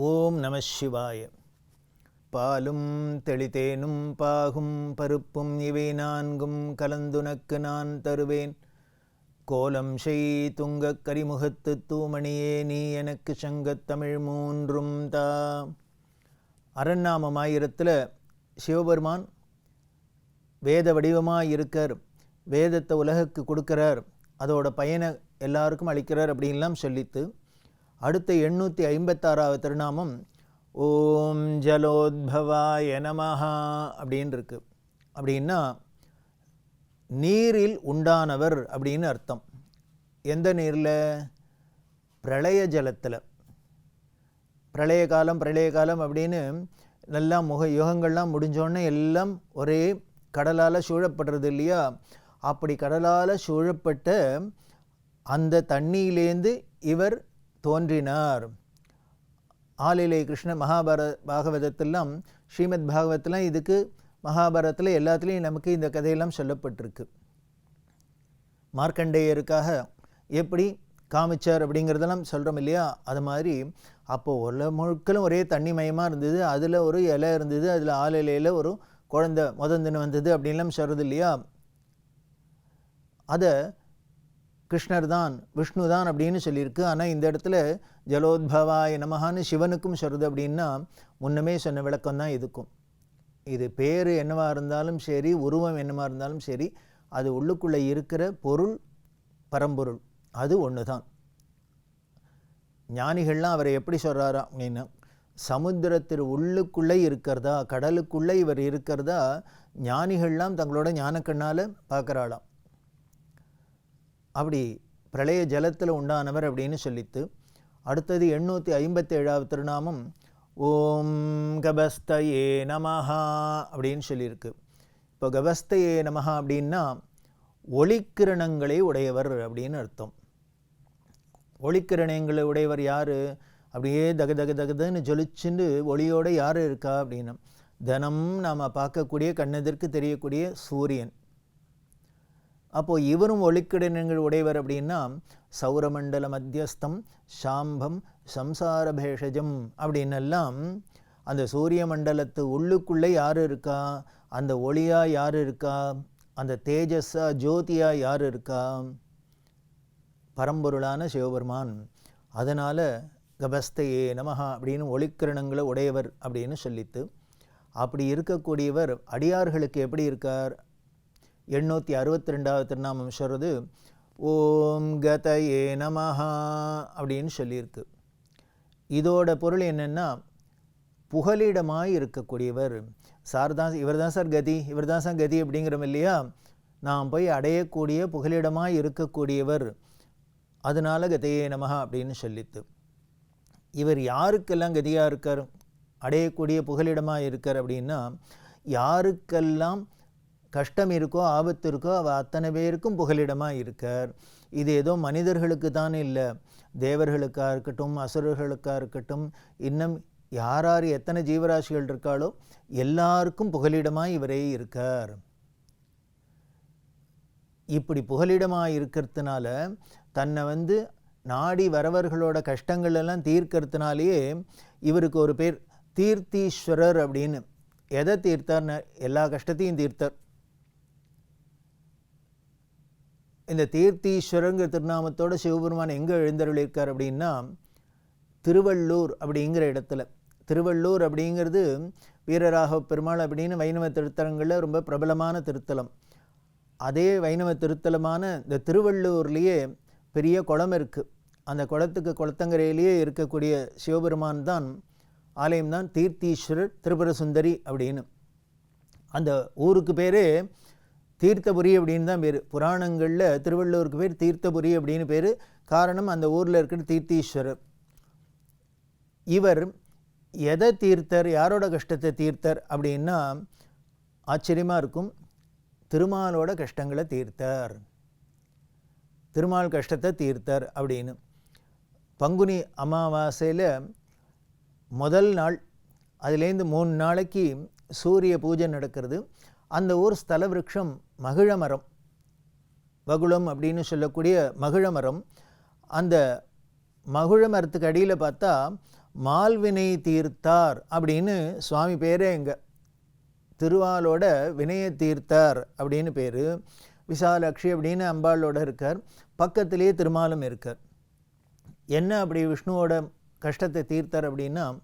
ஓம் நம சிவாய. பாலும் தெளித்தேனும் பாகும் பருப்பும் இவை நான்கும் கலந்துனக்கு நான் தருவேன். கோலம் செய் துங்கக் கரிமுகத்து தூமணியே நீ எனக்கு சங்கத் தமிழ் மூன்றும் தா. அரண்நாமம் ஆயிரத்தில் சிவபெருமான் வேத வடிவமாக இருக்கார் வேதத்தை உலகுக்கு கொடுக்குறார். அதோட பயனை எல்லாருக்கும் அளிக்கிறார் அப்படின்லாம் சொல்லித்து அடுத்த எண்ணூற்றி ஐம்பத்தாறாவது திருநாமம் ஓம் ஜலோத்பவாய நமஹா அப்படின்னு இருக்கு அப்படின்னா நீரில் உண்டானவர் அப்படின்னு அர்த்தம். எந்த நீரில்? பிரளய ஜலத்தில். பிரளய காலம் பிரளய காலம் அப்படின்னு நல்லா முக யுகங்கள்லாம் முடிஞ்சோடனே எல்லாம் ஒரே கடலால் சூழப்படுறது இல்லையா? அப்படி கடலால் சூழப்பட்ட அந்த தண்ணியிலேந்து இவர் தோன்றினார். ஆலிலை கிருஷ்ண மகாபார பாகவதத்தெல்லாம் ஸ்ரீமத் பாகவதெல்லாம் இதுக்கு மகாபாரதத்தில் எல்லாத்துலேயும் நமக்கு இந்த கதையெல்லாம் சொல்லப்பட்டிருக்கு. மார்க்கண்டேயருக்காக எப்படி காமிச்சார் அப்படிங்கிறதெல்லாம் சொல்கிறோம் இல்லையா? அது மாதிரி அப்போது உள்ள முழுக்களும் ஒரே தண்ணி மயமாக இருந்தது. அதில் ஒரு இலை இருந்தது. அதில் ஆள் இலையில் ஒரு குழந்த முதந்துன்னு வந்தது அப்படின்லாம் சொல்கிறது இல்லையா? அதை கிருஷ்ணர் தான் விஷ்ணு தான் அப்படின்னு சொல்லியிருக்கு. ஆனால் இந்த இடத்துல ஜலோத்பவாய நமகான்னு சிவனுக்கும் சொல்கிறது அப்படின்னா முன்னமே சொன்ன விளக்கம் தான் இதுக்கும். இது பேர் என்னவாக இருந்தாலும் சரி உருவம் என்னவாக இருந்தாலும் சரி அது உள்ளுக்குள்ளே இருக்கிற பொருள் பரம்பொருள் அது ஒன்று தான். ஞானிகள்லாம் அவரை எப்படி சொல்கிறாரா அப்படின்னா சமுத்திரத்திற்கு உள்ளுக்குள்ளே இருக்கிறதா கடலுக்குள்ளே இவர் இருக்கிறதா ஞானிகள்லாம் தங்களோட ஞானக்கண்ணால் பார்க்குறாளாம். அப்படி பிரளய ஜலத்தில் உண்டானவர் அப்படின்னு சொல்லித்து அடுத்தது எண்ணூற்றி ஐம்பத்தி ஏழாவது திருநாமம் ஓம் கபஸ்தயே நமஹா அப்படின்னு சொல்லியிருக்கு. இப்போ கபஸ்தயே நமஹா அப்படின்னா ஒளிக்கிரணங்களை உடையவர் அப்படின்னு அர்த்தம். ஒளிக்கிரணங்களை உடையவர் யார்? அப்படியே தக தக தகதன்னு ஜொலிச்சுண்டு ஒளியோடு யார் இருக்கா அப்படின்னு. தினம் நாம் பார்க்கக்கூடிய கண்ணெதிர்க்கு தெரியக்கூடிய சூரியன். அப்போது இவரும் ஒளிக்கிடனங்கள் உடையவர் அப்படின்னா சௌரமண்டல மத்தியஸ்தம் சாம்பம் சம்சார பேஷஜம் அப்படின்னெல்லாம் அந்த சூரிய மண்டலத்து உள்ளுக்குள்ளே யார் இருக்கா? அந்த ஒளியாக யார் இருக்கா? அந்த தேஜஸ்ஸா ஜோதியா யார் இருக்கா? பரம்பொருளான சிவபெருமான். அதனால் கபஸ்தையே நமஹா அப்படின்னு ஒளிக்கிரணங்களை உடையவர் அப்படின்னு சொல்லித்து அப்படி இருக்கக்கூடியவர் அடியார்களுக்கு எப்படி இருக்கார்? எண்ணூற்றி அறுபத்தி ரெண்டாவது திருநாமம் சொல்கிறது ஓம் கதயே நமஹா அப்படின்னு சொல்லியிருக்கு. இதோட பொருள் என்னென்னா புகலிடமாய் இருக்கக்கூடியவர். சார் தான் இவர் தான் சார் கதி இவர் தான் சார் கதி அப்படிங்கிறோம் இல்லையா? நாம் போய் அடையக்கூடிய புகலிடமாக இருக்கக்கூடியவர். அதனால கதையே நமஹா அப்படின்னு சொல்லித்து இவர் யாருக்கெல்லாம் கதியாக இருக்கார்? அடையக்கூடிய புகலிடமாக இருக்கார் அப்படின்னா யாருக்கெல்லாம் கஷ்டம் இருக்கோ ஆபத்து இருக்கோ அவள் அத்தனை பேருக்கும் புகலிடமாக இருக்கார். இது ஏதோ மனிதர்களுக்கு தான் இல்லை. தேவர்களுக்காக இருக்கட்டும் அசுரர்களுக்காக இருக்கட்டும் இன்னும் யார் யார் எத்தனை ஜீவராசிகள் இருக்காளோ எல்லாருக்கும் புகலிடமாக இவரே இருக்கார். இப்படி புகலிடமாக இருக்கிறதுனால தன்னை வந்து நாடி வரவர்களோட கஷ்டங்கள் எல்லாம் தீர்க்கறதுனாலேயே இவருக்கு ஒரு பேர் தீர்த்தீஸ்வரர் அப்படின்னு. எதை தீர்த்தார்னு எல்லா கஷ்டத்தையும் தீர்த்தார். இந்த தீர்த்தீஸ்வரங்கிற திருநாமத்தோட சிவபெருமான் எங்கே எழுந்தருளியிருக்கார் அப்படின்னா திருவள்ளூர் அப்படிங்கிற இடத்துல. திருவள்ளூர் அப்படிங்கிறது வீரராக பெருமாள் அப்படின்னு வைணவ திருத்தலங்களில் ரொம்ப பிரபலமான திருத்தலம். அதே வைணவ திருத்தலமான இந்த திருவள்ளூர்லேயே பெரிய குளம் இருக்குது அந்த குளத்துக்கு குளத்தங்கரையிலேயே இருக்கக்கூடிய சிவபெருமான் தான் ஆலயம் தான் தீர்த்தீஸ்வரர் திரிபுர சுந்தரி அப்படின்னு. அந்த ஊருக்கு பேரே தீர்த்தபுரி அப்படின்னு தான் பேர். புராணங்களில் திருவள்ளூருக்கு பேர் தீர்த்தபுரி அப்படின்னு பேர். காரணம் அந்த ஊரில் இருக்கிற தீர்த்தீஸ்வரர். இவர் எதை தீர்த்தர் யாரோட கஷ்டத்தை தீர்த்தர் அப்படின்னா ஆச்சரியமாக இருக்கும். திருமாலோட கஷ்டங்களை தீர்த்தார். திருமால் கஷ்டத்தை தீர்த்தார் அப்படின்னு. பங்குனி அமாவாசையில் முதல் நாள் அதுலேருந்து மூணு நாளைக்கு சூரிய பூஜை நடக்கிறது. அந்த ஊர் ஸ்தல விரக்ஷம் மகிழமரம். வகுளம் அப்படின்னு சொல்லக்கூடிய மகிழமரம். அந்த மகுழ மரத்துக்கு அடியில் பார்த்தா மால்வினை தீர்த்தார் அப்படின்னு சுவாமி பேரே இங்கே. திருவாலோட வினய தீர்த்தார் அப்படின்னு பேர். விசாலாட்சி அப்படின்னு அம்பாளோட இருக்கார். பக்கத்திலேயே திருமாலும் இருக்கார். என்ன அப்படி விஷ்ணுவோட கஷ்டத்தை தீர்த்தார் அப்படின்னா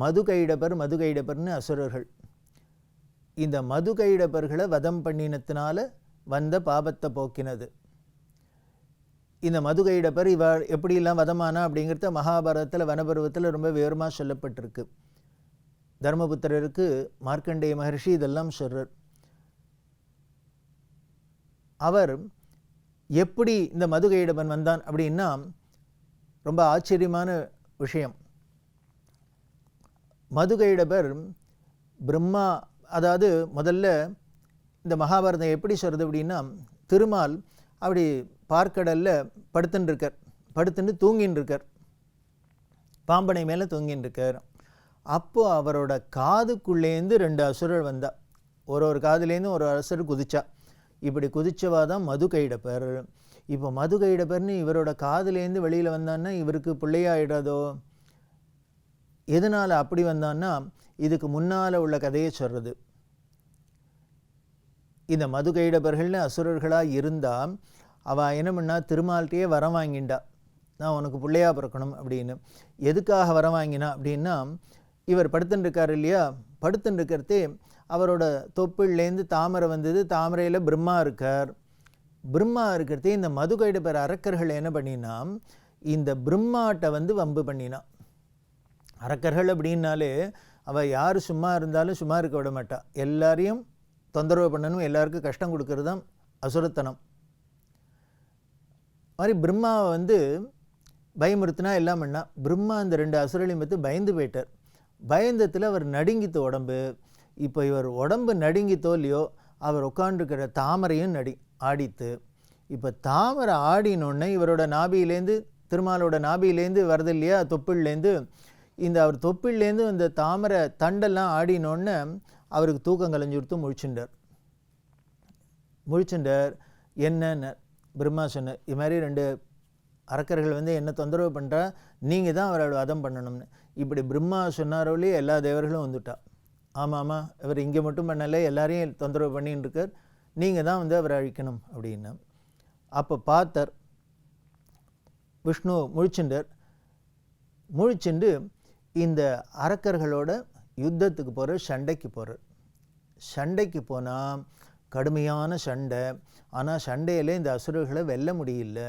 மதுகைடபர் மதுகைடபர்னு அசுரர்கள். இந்த மதுகைடபர்களை வதம் பண்ணினத்தினால வந்த பாபத்தை போக்கினது. இந்த மதுகைடபர் இவ எப்படிலாம் வதமானா அப்படிங்கிறத மகாபாரதத்தில் வனபருவத்தில் ரொம்ப விவரமாக சொல்லப்பட்டிருக்கு. தர்மபுத்திரருக்கு மார்க்கண்டேய மகர்ஷி இதெல்லாம் சொல்றார். அவர் எப்படி இந்த மதுகைடபன் வந்தான் அப்படின்னா ரொம்ப ஆச்சரியமான விஷயம். மதுகைடபர் பிரம்மா அதாவது முதல்ல இந்த மகாபாரதம் எப்படி சொல்கிறது அப்படின்னா திருமால் அப்படி பார்க்கடலில் படுத்துன்னு இருக்கார் படுத்துன்னு தூங்கின்னு இருக்கார் பாம்பனை மேலே தூங்கின்னு இருக்கார் அப்போது அவரோட காதுக்குள்ளேருந்து ரெண்டு அசுரர் வந்தா. ஒரு ஒரு காதுலேருந்து ஒரு அசுரர் குதிச்சா. இப்படி குதிச்சவா தான் மது கைடப்பர் இப்போ மது கைடப்பர்னு இவரோட காதுலேருந்து வெளியில் வந்தான்னா இவருக்கு பிள்ளையாயிடாதோ? எதனால் அப்படி வந்தான்னா இதுக்கு முன்னால் உள்ள கதையை சொல்கிறது இந்த மது கைடபர்கள்னு அசுரர்களாக இருந்தால் அவள் என்ன பண்ணா திருமால்கிட்டயே வரம் வாங்கிண்டா. நான் உனக்கு பிள்ளையா பிறக்கணும் அப்படின்னு. எதுக்காக வரம் வாங்கினா அப்படின்னா இவர் படுத்துட்டுருக்கார் இல்லையா? படுத்துட்டுருக்கிறதே அவரோட தொப்புள்லேருந்து தாமரை வந்தது தாமரையில் பிரம்மா இருக்கார். பிரம்மா இருக்கிறதே இந்த மது கைடபர் அரக்கர்கள் என்ன பண்ணினா இந்த பிரம்மாட்டை வந்து வம்பு பண்ணினா. அரக்கர்கள் அப்படின்னாலே அவள் யார் சும்மா இருந்தாலும் சும்மா இருக்க விட மாட்டாள் எல்லாரையும் தொந்தரவு பண்ணணும் எல்லாருக்கும் கஷ்டம் கொடுக்கறது தான் அசுரத்தனம். மாதிரி பிரம்மாவை வந்து பயமுறுத்தினா எல்லாம் பண்ணா பிரம்மா அந்த ரெண்டு அசுரலையும் பார்த்து பயந்து போயிட்டார். பயந்தத்தில் அவர் நடுங்கித்த உடம்பு இப்போ இவர் உடம்பு நடுங்கித்தோ இல்லையோ அவர் உட்காண்டிருக்கிற தாமரையும் நடி ஆடித்து இப்போ தாமரை ஆடினோடனே இவரோட நாபியிலேருந்து திருமாலோட நாபியிலேருந்து வருது இல்லையா? தொப்பிள்லேருந்து இந்த அவர் தொப்பிள்லேருந்து இந்த தாமரை தண்டெல்லாம் ஆடினோடனே அவருக்கு தூக்கம் கலைஞ்சு கொடுத்து முழிச்சுண்டார் முழிச்சுண்டார் என்னன்னு பிரம்மா சொன்னார் இது மாதிரி ரெண்டு அரக்கர்கள் வந்து என்ன தொந்தரவு பண்ணுறா நீங்கள் தான் அவரோட வதம் பண்ணணும்னு. இப்படி பிரம்மா சொன்னாரோலே எல்லா தேவர்களும் வந்துட்டா. ஆமாம் ஆமாம் இவர் இங்கே மட்டும் பண்ணலை எல்லாரையும் தொந்தரவு பண்ணின்னு இருக்கார் நீங்கள் தான் வந்து அவரை அழிக்கணும் அப்படின்னு. அப்போ பார்த்தார் விஷ்ணு முழிச்சுண்டர் முழிச்சுண்டு இந்த அரக்கர்களோட யுத்தத்துக்கு போகிறார் சண்டைக்கு போகிறார் சண்டைக்கு போனால் கடுமையான சண்டை. ஆனால் சண்டையில் இந்த அசுரர்களை வெல்ல முடியல.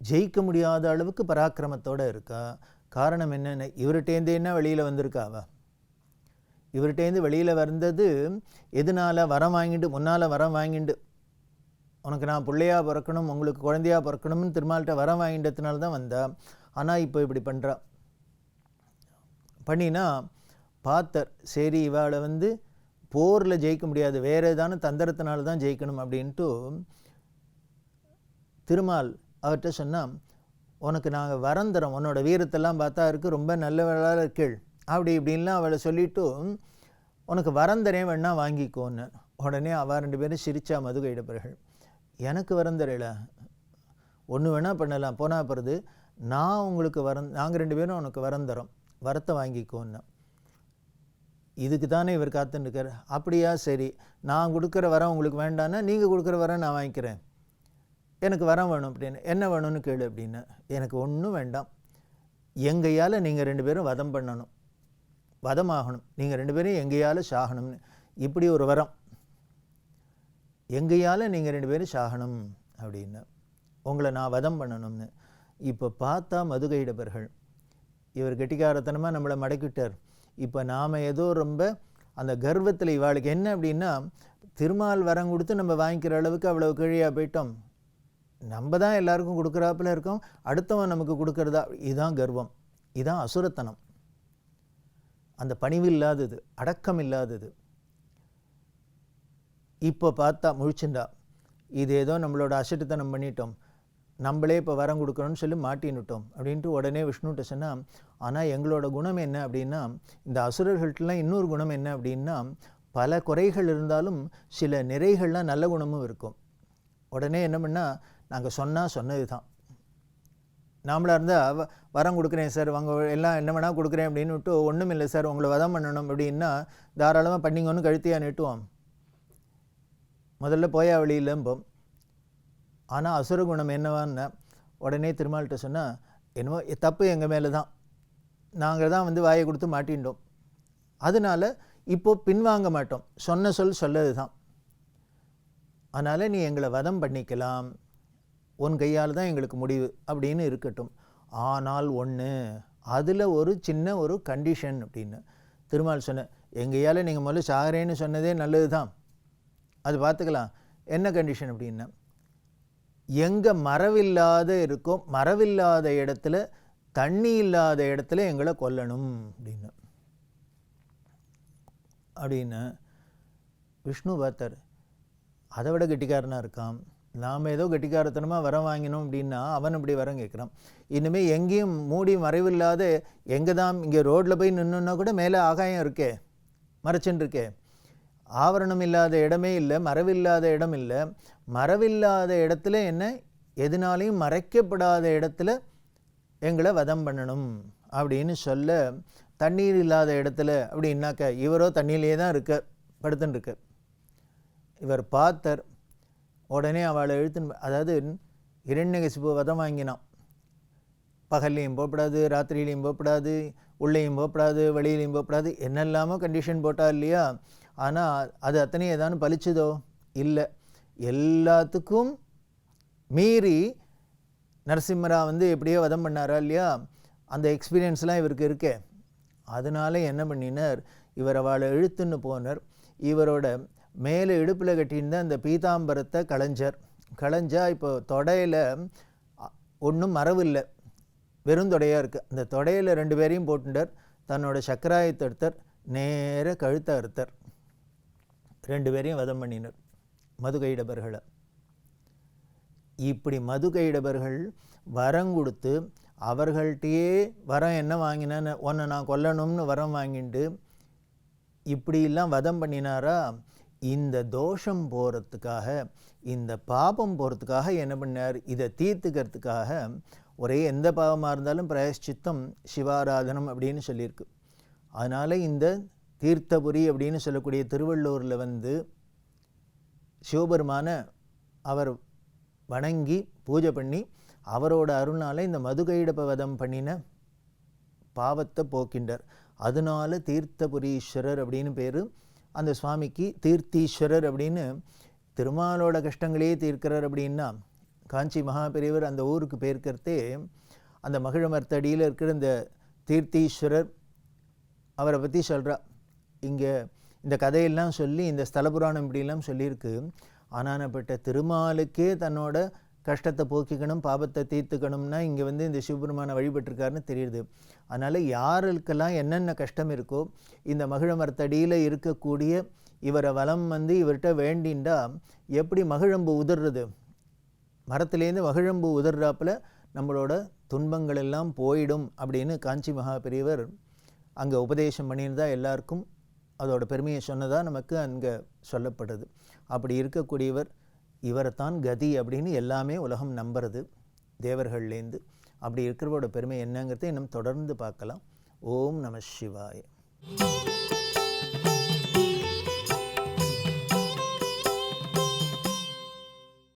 ஜெயிக்க முடியாத அளவுக்கு பராக்கிரமத்தோடு இருக்கா? காரணம் என்னென்ன? இவர்கிட்டேருந்து என்ன வெளியில் வந்திருக்கா இவர்கிட்டேருந்து வெளியில் வந்தது எதனால்? வரம் வாங்கிட்டு முன்னால் வரம் வாங்கிட்டு. உனக்கு நான் பிள்ளையாக பிறக்கணும் உங்களுக்கு குழந்தையா பிறக்கணும்னு திருமால்கிட்ட வரம் வாங்கிட்டதுனால தான் வந்தா. ஆனால் இப்போ இப்படி பண்ணுறா பண்ணினா பார்த்தர் சரி இவாளை வந்து போரில் ஜெயிக்க முடியாது வேறு ஏதான தந்திரத்தினால தான் ஜெயிக்கணும் அப்படின்ட்டு திருமால் அவர்கிட்ட சொன்னால் உனக்கு நாங்கள் வரம் தரோம் உன்னோட வீரத்தெல்லாம் பார்த்தா இருக்கு ரொம்ப நல்லவளாக இருக்கீள். அப்படி இப்படின்லாம் அவளை சொல்லிவிட்டு உனக்கு வரம் தரேன் வேணா வாங்கிக்கோன்னு. உடனே அவள் ரெண்டு பேரும் சிரிச்சா மதுகை இடப்பர்கள் எனக்கு வரம் ஒன்று வேணால் பண்ணலாம் போனால் பிறகு நான் உங்களுக்கு வரம் நாங்கள் ரெண்டு பேரும் உனக்கு வரம் தரோம். வரத்தை வாங்கிக்கோன்னு. இதுக்கு தானே இவர் காத்துட்டுருக்கார் அப்படியா? சரி. நான் கொடுக்குற வரம் உங்களுக்கு வேண்டான்னா நீங்கள் கொடுக்குற வரம் நான் வாங்கிக்கிறேன். எனக்கு வரம் வேணும் அப்படின்னு. என்ன வேணும்னு கேளு அப்படின்னு. எனக்கு ஒன்றும் வேண்டாம். எங்கையால் நீங்கள் ரெண்டு பேரும் வதம் பண்ணணும். வதமாகணும். நீங்கள் ரெண்டு பேரும் எங்கையால் சாகணும்னு. இப்படி ஒரு வரம். எங்கையால் நீங்கள் ரெண்டு பேரும் சாகணும் அப்படின்னு. உங்களை நான் வதம் பண்ணணும்னு. இப்போ பார்த்தா மதுகைடபர்கள் இவர் கெட்டிக்காரத்தனமாக நம்மளை மடக்கிட்டார். இப்போ நாம் ஏதோ ரொம்ப அந்த கர்வத்தில் இவாளுக்கு என்ன அப்படின்னா திருமால் வரம் கொடுத்து நம்ம வாங்கிக்கிற அளவுக்கு அவ்வளோ கீழியாக போயிட்டோம். நம்ம தான் எல்லாருக்கும் கொடுக்குறாப்புல இருக்கோம். அடுத்தவன் நமக்கு கொடுக்குறதா? இதுதான் கர்வம். இதுதான் அசுரத்தனம். அந்த பணிவு இல்லாதது அடக்கம் இல்லாதது. இப்போ பார்த்தா முழிச்சுண்டா. இது ஏதோ நம்மளோட அசட்டுத்தனம் பண்ணிட்டோம். நம்மளே இப்போ வரம் கொடுக்கணும்னு சொல்லி மாட்டின்னுட்டோம். அப்படின்ட்டு உடனே விஷ்ணுகிட்ட சொன்னால் ஆனால் எங்களோட குணம் என்ன? அப்படின்னா இந்த அசுரர்கள்ட்டலாம் இன்னொரு குணம் என்ன அப்படின்னா பல குறைகள் இருந்தாலும் சில நிறைகள்லாம் நல்ல குணமும் இருக்கும். உடனே என்ன பண்ணால் நாங்கள் சொன்னால் சொன்னது தான். நாமளாக இருந்தால் வரம் கொடுக்குறேன் சார். அவங்க எல்லாம் என்ன வேணால் கொடுக்குறேன் அப்படின்னு விட்டு ஒன்றும் இல்லை சார். உங்களை வதம் பண்ணணும். அப்படின்னா தாராளமாக பண்ணிங்கன்னு கழுத்தியாக நிட்டுவோம். முதல்ல போயா வழியிலம்போம். ஆனால் அசுர குணம் என்னவான்னு உடனே திருமால்கிட்ட சொன்னால் என்னமோ தப்பு எங்கள் மேலே தான் நாங்கள் தான் வந்து வாயை கொடுத்து மாட்டின்றோம் அதனால் இப்போது பின்வாங்க மாட்டோம். சொன்ன சொல் சொல்லது தான் அதனால் நீ எங்களை வதம் பண்ணிக்கலாம். உன் கையால் தான் எங்களுக்கு முடிவு அப்படின்னு இருக்கட்டும். ஆனால் ஒன்று அதில் ஒரு சின்ன ஒரு கண்டிஷன் அப்படின்னு திருமால் சொன்ன எங்கையால் நீங்கள் முதல்ல சாகிறேன்னு சொன்னதே நல்லது தான் அது பார்த்துக்கலாம். என்ன கண்டிஷன் அப்படின்னா. எங்கே மரவில்லாத இருக்கோ மரவில்லாத இடத்துல தண்ணி இல்லாத இடத்துல எங்களை கொல்லணும் அப்படின்னு. அப்படின்னு விஷ்ணு பார்த்தார். அதை விட கெட்டிக்காரனாக இருக்கான். நாம் ஏதோ கெட்டிக்காரத்தனமாக வரம் வாங்கினோம் அப்படின்னா அவன் இப்படி வரம் கேட்குறான். இனிமேல் எங்கேயும் மூடி மறைவில்லாத எங்கே தான் இங்கே ரோட்டில் போய் நின்றுன்னா கூட மேலே ஆகாயம் இருக்கே மறைச்சுன்னு இருக்கே. ஆவரணம் இல்லாத இடமே இல்லை மரவில்லாத இடம் இல்லை. மரவில்லாத இடத்துல என்ன? எதுனாலையும் மறைக்கப்படாத இடத்துல எங்களை வதம் பண்ணணும் அப்படின்னு சொல்ல தண்ணீர் இல்லாத இடத்துல அப்படின்னாக்க இவரோ தண்ணியிலே தான் இருக்க படுத்துன்னு இருக்க இவர் பார்த்தர் உடனே அவளை இழுத்துன்னு அதாவது இரண்டகசிப்பு வதம் வாங்கினான். பகல்லையும் போகப்படாது ராத்திரியிலையும் போகப்படாது உள்ளேயும் போகப்படாது வெளியிலையும் போகப்படாது என்னெல்லாமோ கண்டிஷன் போட்டா இல்லையா? ஆனால் அது அத்தனை ஏதானு பலிச்சதோ இல்லை. எல்லாத்துக்கும் மீறி நரசிம்மரா வந்து எப்படியோ வதம் பண்ணாரா இல்லையா? அந்த எக்ஸ்பீரியன்ஸ்லாம் இவருக்கு இருக்கே. அதனால என்ன பண்ணினார்? இவர் அவளை இழுத்துன்னு போனார். இவரோட மேலே இடுப்பில் கட்டியிருந்த அந்த பீதாம்பரத்தை களைஞ்சர். களைஞ்சா இப்போ தொடையில் ஒன்றும் மரவில்லை வெறும் தொடையாக இருக்குது அந்த தொடையில் ரெண்டு பேரையும் போட்டுட்டார் தன்னோட சக்கராயத்தை எடுத்தார். நேர கழுத்தை அறுத்தார். ரெண்டு பேரையும் வதம் பண்ணினார். மதுகைடபர்களை இப்படி மதுகைடபர்கள் வரம் கொடுத்து அவர்கள்ட்டையே வரம் என்ன வாங்கினேன்னு உன்னை நான் கொல்லணும்னு வரம் வாங்கிட்டு இப்படியெல்லாம் வதம் பண்ணினாரா? இந்த தோஷம் போகிறதுக்காக இந்த பாபம் போகிறதுக்காக என்ன பண்ணார்? இதை தீர்த்துக்கிறதுக்காக ஒரே எந்த பாவமாக இருந்தாலும் பிரயஷ்சித்தம் சிவாராதனம் அப்படின்னு சொல்லியிருக்கு. அதனால் இந்த தீர்த்தபுரி அப்படின்னு சொல்லக்கூடிய திருவள்ளூரில் வந்து சிவபெருமான அவர் வணங்கி பூஜை பண்ணி அவரோட அருணால் இந்த மதுகைடப்ப வதம் பண்ணின பாவத்தை போக்கின்றார். அதனால தீர்த்தபுரீஸ்வரர் அப்படின்னு பேர். அந்த சுவாமிக்கு தீர்த்தீஸ்வரர் அப்படின்னு திருமாலோட கஷ்டங்களையே தீர்க்கிறார் அப்படின்னா காஞ்சி மகாபெரியவர் அந்த ஊருக்கு பேர்க்கிறதே அந்த மகிழமர்த்தடியில் இருக்கிற இந்த தீர்த்தீஸ்வரர் அவரை பற்றி சொல்கிறா இங்கே இந்த கதையெல்லாம் சொல்லி இந்த ஸ்தலபுராணம் இப்படிலாம் சொல்லியிருக்கு. ஆனானப்பட்ட திருமாலுக்கே தன்னோட கஷ்டத்தை போக்கிக்கணும் பாபத்தை தீர்த்துக்கணும்னா இங்கே வந்து இந்த சிவபெருமானை வழிபட்டிருக்காருன்னு தெரியுது. அதனால் யாருக்கெல்லாம் என்னென்ன கஷ்டம் இருக்கோ இந்த மகிழமரத்தடியில் இருக்கக்கூடிய இவரை வளம் வந்து இவர்கிட்ட வேண்டின்றா எப்படி மகிழம்பு உதிர்றது? மரத்துலேருந்து மகிழம்பு உதிர்றாப்புல நம்மளோட துன்பங்கள் எல்லாம் போயிடும் அப்படின்னு காஞ்சி மகா பெரியவர் அங்கே உபதேசம் பண்ணியிருந்தா எல்லாருக்கும் அதோட பெருமையை சொன்னதாக நமக்கு அங்கே சொல்லப்படுது. அப்படி இருக்கக்கூடியவர் இவரைத்தான் கதி அப்படின்னு எல்லாமே உலகம் நம்புறது தேவர்கள்லேருந்து அப்படி இருக்கிறவோட பெருமை என்னங்கிறத இன்னும் தொடர்ந்து பார்க்கலாம். ஓம் நம சிவாய.